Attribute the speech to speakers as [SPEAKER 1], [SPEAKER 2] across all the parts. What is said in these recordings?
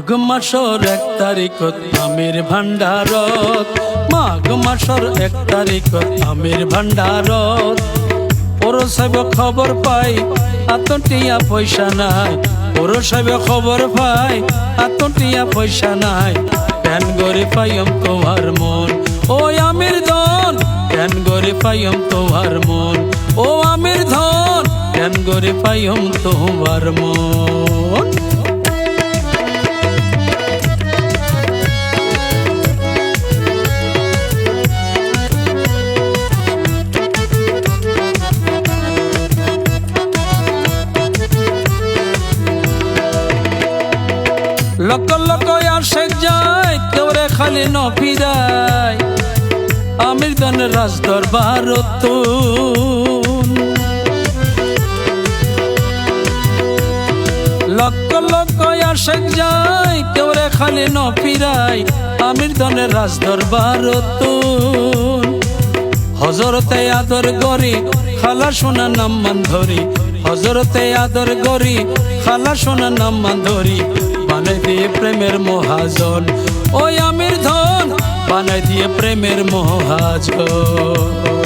[SPEAKER 1] মাঘ মাসর এক তারিখত আমের ভান্ডারত মাঘ মাসর এক তারিখত আমের ভান্ডারত ওর সাহেব খবর পাই, আতটিয়া পয়সা নাই। ওর সাহেব খবর পাই, আতটিয়া পয়সা নাই। প্যান গরে পাইম তোমার মন। ও আমির ধন, প্যান গরে পাইম তোমার মন। ও আমির ধন, প্যান গরে পাইম তোমার মন। লক লক আসে যায় কেউরে খালি নফিরায় আমির দন রাজ দরবার লক্ষ লক্ষ আসে যায় কেউরে খালি নফিরায় আমির দনের রাজ দরবার হজরতে আদর গরি, খালা সোনা নাম মান ধরি। হজরতে আদর গরি, খালা সোনা নাম মান ধরি। বানাই দিয়ে প্রেমের মহাজন। ওই আমির ধন বানাই দিয়ে প্রেমের মহাজন।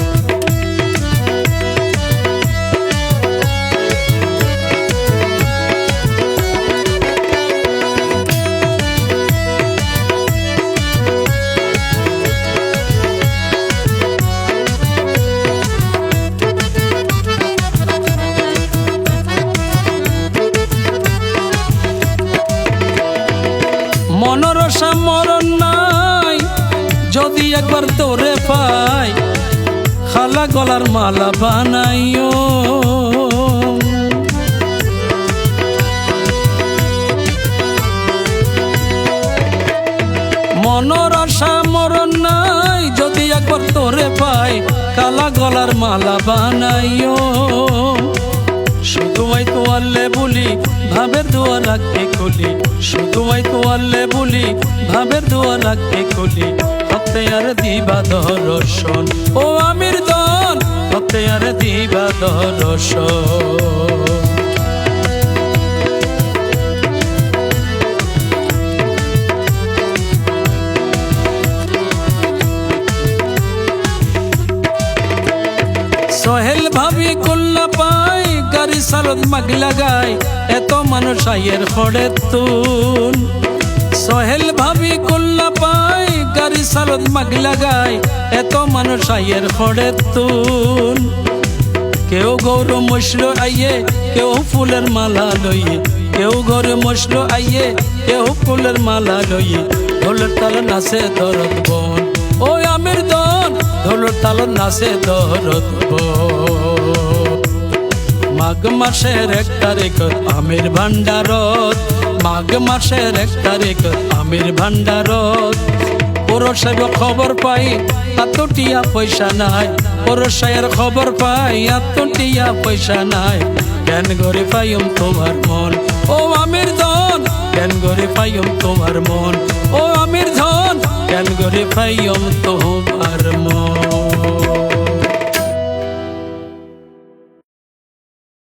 [SPEAKER 1] মনরসা মরণ নাই। যদি একবার তোরে পাই, খালা গলার মালা বানাইও। মনরসা মরণ নাই। যদি একবার তোরে পাই কালা গলার মালা বানাইও। শুধু আই তো আল্লে বলি, ভাবের দোয়া লাগতে কলি শুধু আই তো আল্লে বলি, ভাবের দোয়া লাগতে কলি হতে আর দিবা দর্শন ও আমির দন হতে আর দিবা দর্শন সারদ মাগ লাগাই, এত মানুষ আইয়ের খড়ে তুন। সোহেল ভাবি কল্লা পাই, গাড়ি সারদ মাগ লাগাই, এত মানুষ আইয়ের খড়ে তুন। কেউ গৌর মশলো আইয়ে, কেউ ফুলের মালা লইয়ে, কেউ ঘরে মশলো আইয়ে, কেউ ফুলের মালা লইয়ে ঢোলের তাল নাচে দরদ বন। ও আমির দন ঢোলের তাল নাচে দরদ বন। মাঘ মাসের এক তারিখ, আমির ভান্ডারত মাঘ মাসের এক তারিখ, আমির ভান্ডারত পৌরসাহেব খবর পাই, এতটিয়া পয়সা নাই। পৌরসাহের খবর পাই, এতটিয়া পয়সা নাই। জ্ঞান করে পাইম তোমার মন। ও আমির ধন, জ্ঞান করে পাইম তোমার মন। ও আমির ধন, জ্ঞান করে পাইম তোমার মন।